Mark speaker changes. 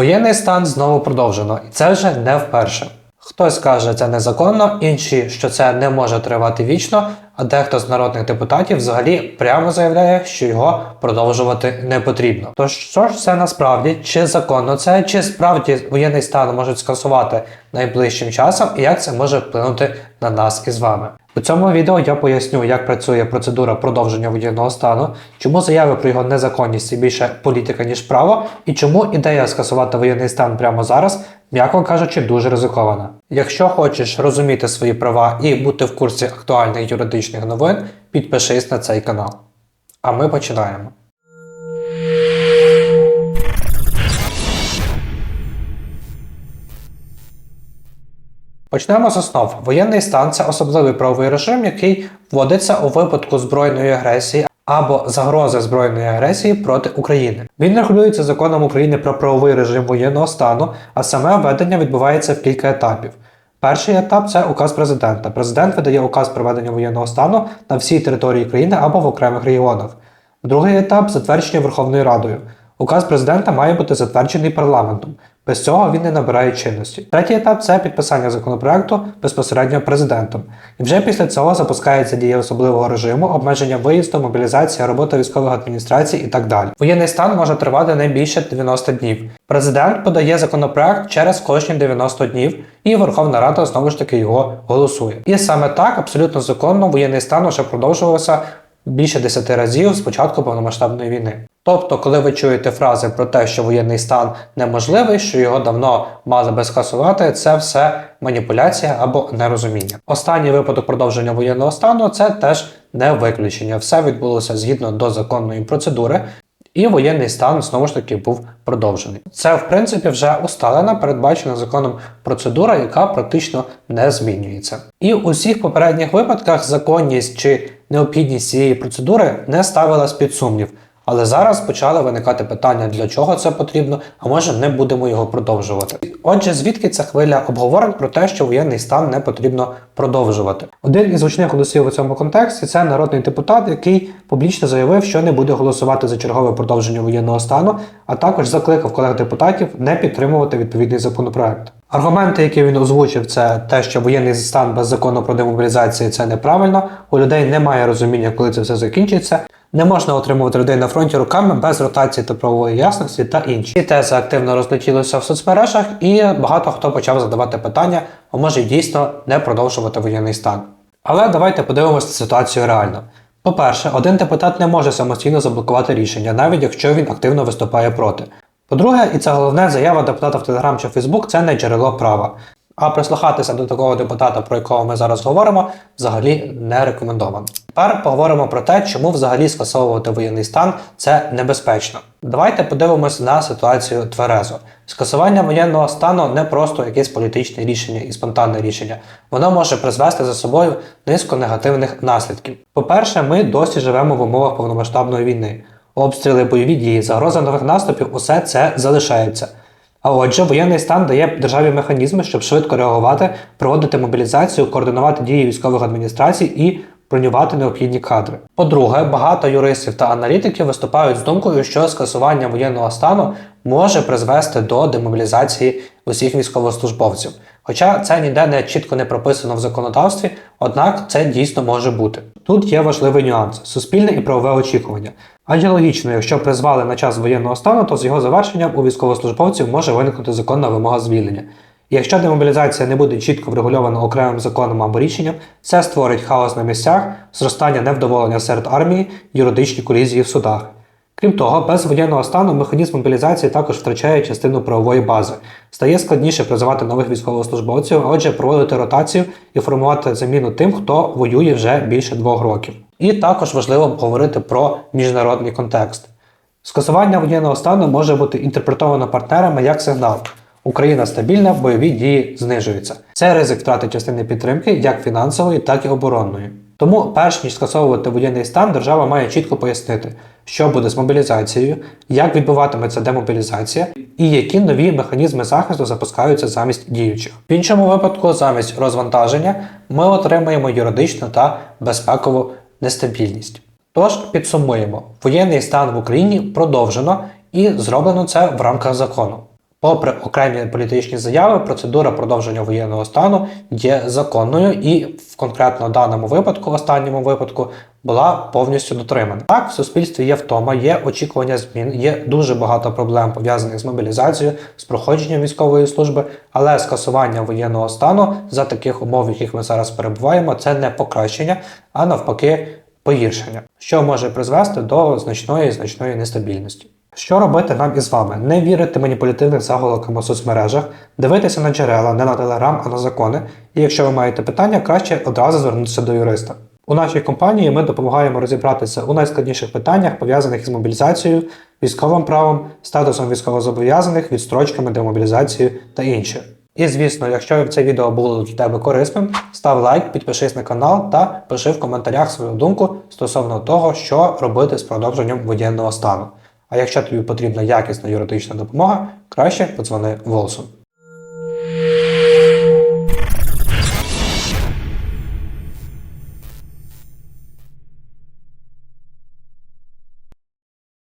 Speaker 1: Воєнний стан знову продовжено, і це вже не вперше. Хтось каже, це незаконно, інші, що це не може тривати вічно, а дехто з народних депутатів взагалі прямо заявляє, що його продовжувати не потрібно. Тож що ж це насправді, чи законно це, чи справді воєнний стан можуть скасувати найближчим часом, і як це може вплинути на нас із вами? У цьому відео я поясню, як працює процедура продовження воєнного стану, чому заяви про його незаконність це більше політика, ніж право, і чому ідея скасувати воєнний стан прямо зараз, м'яко кажучи, дуже ризикована. Якщо хочеш розуміти свої права і бути в курсі актуальних юридичних новин, підпишись на цей канал. А ми починаємо. Почнемо з основ. Воєнний стан це особливий правовий режим, який вводиться у випадку збройної агресії або загрози збройної агресії проти України. Він регулюється законом України про правовий режим воєнного стану, а саме введення відбувається в кілька етапів. Перший етап це указ президента. Президент видає указ про введення воєнного стану на всій території країни або в окремих регіонах. Другий етап затвердження Верховною Радою. Указ президента має бути затверджений парламентом. Без цього він не набирає чинності. Третій етап це підписання законопроекту безпосередньо президентом. І вже після цього запускається дія особливого режиму, обмеження виїзду, мобілізація, робота військових адміністрацій і так далі. Воєнний стан може тривати не більше 90 днів. Президент подає законопроект через кожні 90 днів, і Верховна Рада знову ж таки його голосує. І саме так абсолютно законно воєнний стан уже продовжувався більше 10 разів з початку повномасштабної війни. Тобто, коли ви чуєте фрази про те, що воєнний стан неможливий, що його давно мали би скасувати, це все маніпуляція або нерозуміння. Останній випадок продовження воєнного стану це теж не виключення. Все відбулося згідно до законної процедури. І воєнний стан знову ж таки був продовжений. Це, в принципі, вже усталена, передбачена законом процедура, яка практично не змінюється. І у всіх попередніх випадках законність чи необхідність цієї процедури не ставилась під сумнів. Але зараз почали виникати питання, для чого це потрібно, а може не будемо його продовжувати. Отже, звідки ця хвиля обговорень про те, що воєнний стан не потрібно продовжувати? Один із гучних голосів у цьому контексті це народний депутат, який публічно заявив, що не буде голосувати за чергове продовження воєнного стану, а також закликав колег депутатів не підтримувати відповідний законопроект. Аргументи, які він озвучив, це те, що воєнний стан без закону про демобілізацію це неправильно. У людей немає розуміння, коли це все закінчиться. Не можна отримувати людей на фронті руками без ротації та правової ясності та інші. Ці тези активно розлетілися в соцмережах, і багато хто почав задавати питання, а може дійсно не продовжувати воєнний стан. Але давайте подивимося ситуацію реально. По-перше, один депутат не може самостійно заблокувати рішення, навіть якщо він активно виступає проти. По-друге, і це головне заява депутата в Телеграм чи Фейсбук це не джерело права. А прислухатися до такого депутата, про якого ми зараз говоримо, взагалі не рекомендовано. Тепер поговоримо про те, чому взагалі скасовувати воєнний стан це небезпечно. Давайте подивимося на ситуацію тверезо. Скасування воєнного стану не просто якесь політичне рішення і спонтанне рішення. Воно може призвести за собою низку негативних наслідків. По-перше, ми досі живемо в умовах повномасштабної війни. Обстріли, бойові дії, загроза нових наступів усе це залишається. А отже, воєнний стан дає державі механізми, щоб швидко реагувати, проводити мобілізацію, координувати дії військових адміністрацій і бронювати необхідні кадри. По-друге, багато юристів та аналітиків виступають з думкою, що скасування воєнного стану може призвести до демобілізації усіх військовослужбовців. Хоча це ніде не чітко не прописано в законодавстві, однак це дійсно може бути. Тут є важливий нюанс суспільне і правове очікування. Адже логічно, якщо призвали на час воєнного стану, то з його завершенням у військовослужбовців може виникнути законна вимога звільнення. Якщо демобілізація не буде чітко врегульована окремим законом або рішенням, це створить хаос на місцях, зростання невдоволення серед армії, юридичні колізії в судах. Крім того, без воєнного стану механізм мобілізації також втрачає частину правової бази. Стає складніше призивати нових військовослужбовців, а отже, проводити ротацію і формувати заміну тим, хто воює вже більше двох років. І також важливо говорити про міжнародний контекст. Скасування воєнного стану може бути інтерпретовано партнерами як сигнал. Україна стабільна, бойові дії знижуються. Це ризик втрати частини підтримки як фінансової, так і оборонної. Тому, перш ніж скасовувати воєнний стан, держава має чітко пояснити, що буде з мобілізацією, як відбуватиметься демобілізація і які нові механізми захисту запускаються замість діючих. В іншому випадку, замість розвантаження, ми отримаємо юридичну та безпекову нестабільність. Тож підсумуємо, воєнний стан в Україні продовжено і зроблено це в рамках закону. Попри окремі політичні заяви, процедура продовження воєнного стану є законною і в конкретно даному випадку, останньому випадку, була повністю дотримана. Так, в суспільстві є втома, є очікування змін, є дуже багато проблем пов'язаних з мобілізацією, з проходженням військової служби, але скасування воєнного стану за таких умов, в яких ми зараз перебуваємо, це не покращення, а навпаки погіршення, що може призвести до значної значної нестабільності. Що робити нам із вами? Не вірити маніпулятивним заголовкам у соцмережах, дивитися на джерела, не на телеграм, а на закони. І якщо ви маєте питання, краще одразу звернутися до юриста. У нашій компанії ми допомагаємо розібратися у найскладніших питаннях, пов'язаних із мобілізацією, військовим правом, статусом військовозобов'язаних, відстрочками демобілізацією та інше. І звісно, якщо це відео було для тебе корисним, став лайк, підпишись на канал та пиши в коментарях свою думку стосовно того, що робити з продовженням воєнного стану. А якщо тобі потрібна якісна юридична допомога, краще подзвони Волсу.